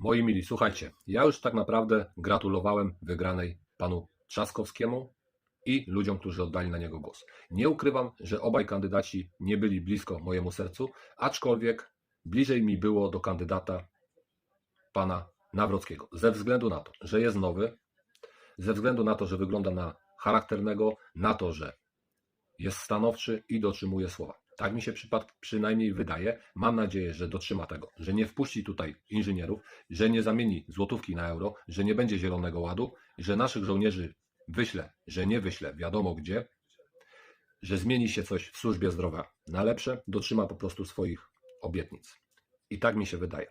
Moi mili, słuchajcie, ja już tak naprawdę gratulowałem wygranej panu Trzaskowskiemu i ludziom, którzy oddali na niego głos. Nie ukrywam, że obaj kandydaci nie byli blisko mojemu sercu, aczkolwiek bliżej mi było do kandydata pana Nawrockiego. Ze względu na to, że jest nowy, ze względu na to, że wygląda na charakternego, na to, że jest stanowczy i dotrzymuje słowa. Tak mi się przypad- przynajmniej wydaje. Mam nadzieję, że dotrzyma tego, że nie wpuści tutaj inżynierów, że nie zamieni złotówki na euro, że nie będzie zielonego ładu, że naszych żołnierzy wyśle, że nie wyśle wiadomo gdzie, że zmieni się coś w służbie zdrowia na lepsze, dotrzyma po prostu swoich obietnic. I tak mi się wydaje.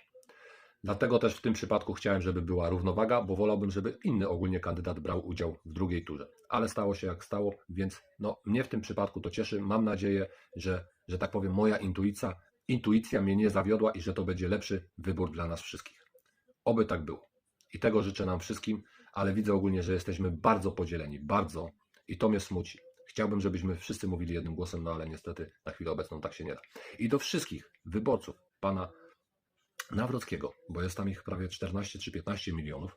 Dlatego też w tym przypadku chciałem, żeby była równowaga, bo wolałbym, żeby inny ogólnie kandydat brał udział w drugiej turze. Ale stało się jak stało, więc no, mnie w tym przypadku to cieszy. Mam nadzieję, że, że tak powiem, moja intuicja, intuicja mnie nie zawiodła i że to będzie lepszy wybór dla nas wszystkich. Oby tak było. I tego życzę nam wszystkim, ale widzę ogólnie, że jesteśmy bardzo podzieleni, bardzo i to mnie smuci. Chciałbym, żebyśmy wszyscy mówili jednym głosem, no ale niestety na chwilę obecną tak się nie da. I do wszystkich wyborców pana Nawrockiego, bo jest tam ich prawie 14 czy 15 milionów.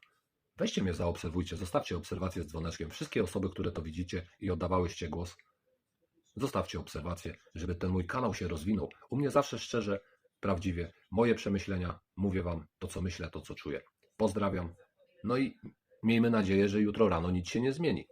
Weźcie mnie, zaobserwujcie, zostawcie obserwację z dzwoneczkiem. Wszystkie osoby, które to widzicie i oddawałyście głos, zostawcie obserwację, żeby ten mój kanał się rozwinął. U mnie zawsze szczerze, prawdziwie, moje przemyślenia, mówię Wam to, co myślę, to, co czuję. Pozdrawiam. No i miejmy nadzieję, że jutro rano nic się nie zmieni.